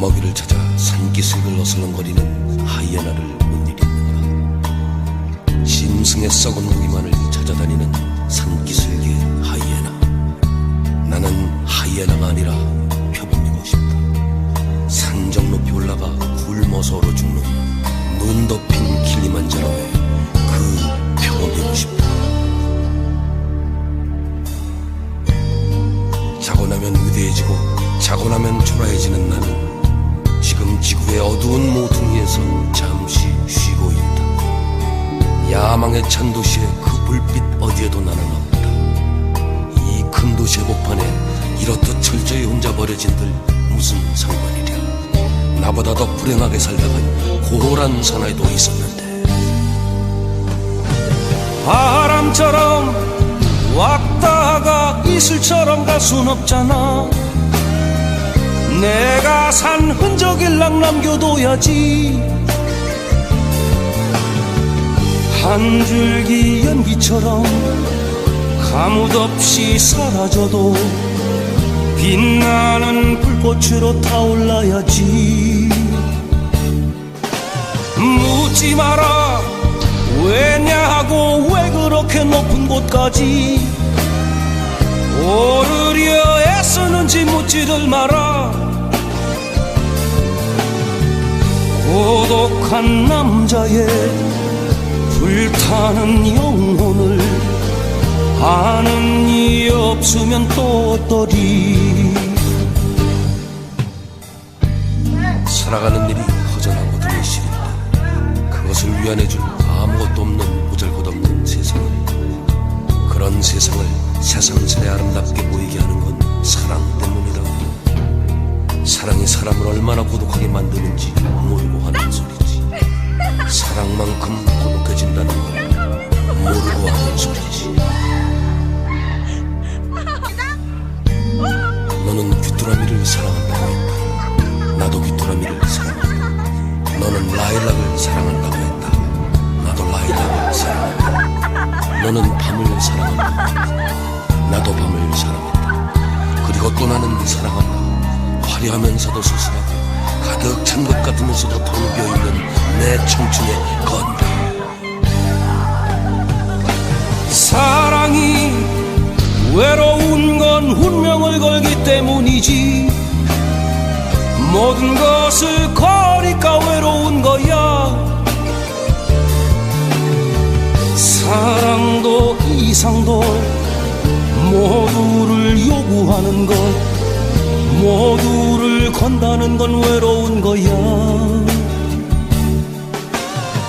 먹이를 찾아 산기슭을 어슬렁거리는 하이에나를 본 일이 있는가? 짐승의 썩은 고기만을 찾아다니는 산기슭의 하이에나. 나는 하이에나가 아니라 모퉁이에서 잠시 쉬고 있다. 야망에 찬 도시의 그 불빛 어디에도 나는 없다. 이 큰 도시의 복판에 이렇듯 철저히 혼자 버려진들 무슨 상관이랴. 나보다 더 불행하게 살다간 고홀한 사나이도 있었는데. 바람처럼 왔다가 이슬처럼 갈 순 없잖아 내가 산 흔적일랑 남겨둬야지. 한 줄기 연기처럼 가뭇 없이 사라져도 빛나는 불꽃으로 타올라야지. 묻지 마라. 왜냐하고 왜 그렇게 높은 곳까지? 오르려 애쓰는지 묻지를 마라 고독한 남자의 불타는 영혼을 아는 이 없으면 또 어떠리. 살아가는 일이 허전하고 드레실인데 그것을 위안해줄 아무것도 없는 보잘것없는 세상을. 그런 세상을 세상스레 아름답게 보이게 하는 건 사랑 때문이라고 사랑이 사람을 얼마나 고독하게 만드는지 모르고 하는 소리지. 사랑만큼 고독해진다는 걸 모르고 하는 소리지. 너는 귀뚜라미를 사랑한다고 했다. 나도 귀뚜라미를 사랑한다. 너는 라일락을 사랑한다고 했다. 나도 라일락을 사랑한다. 너는 밤을 사랑한다. 나도 밤을 사랑한다. 그리고 또 나는 사랑한다 화려하면서도 소소하고 가득 찬 것 같으면서도 텅 비어있는 내 청춘의 건강 사랑이 외로운 건 운명을 걸기 때문이지. 모든 것을 거니까 외로운 거야. 사랑도 이상도 모두를 요구하는 것 모두를 건다는 건 외로운 거야.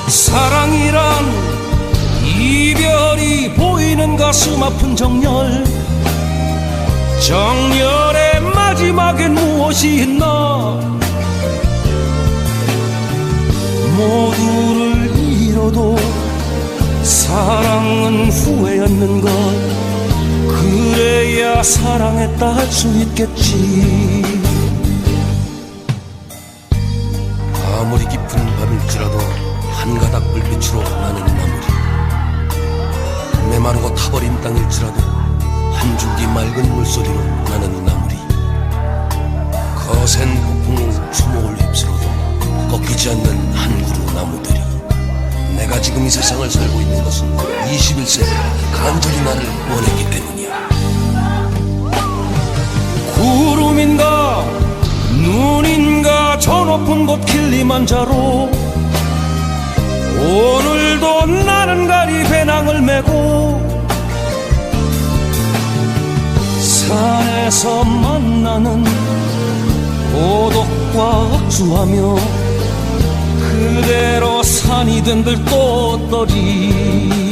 사랑이란 이별이 보이는 가슴 아픈 정열. 정열의 마지막엔 무엇이 있나? 모두를 잃어도 사랑은 후회 않는 것 사랑했다 할 수 있겠지. 아무리 깊은 밤일지라도 한 가닥 불빛으로 나는 나무리. 메마르고 타버린 땅일지라도 한 줄기 맑은 물소리로 나는 나무리. 거센 폭풍 수목을 휩쓸어도 꺾이지 않는 한 그루 나무들이 내가 지금 이 세상을 살고 있는 것은 21세기가 간절히 나를 원했기 때문이야 구름인가 눈인가 저 높은 곳 킬리만자로. 오늘도 나는 가리 배낭을 메고 산에서 만나는 고독과 악수하며 그대로 산이 또 떠리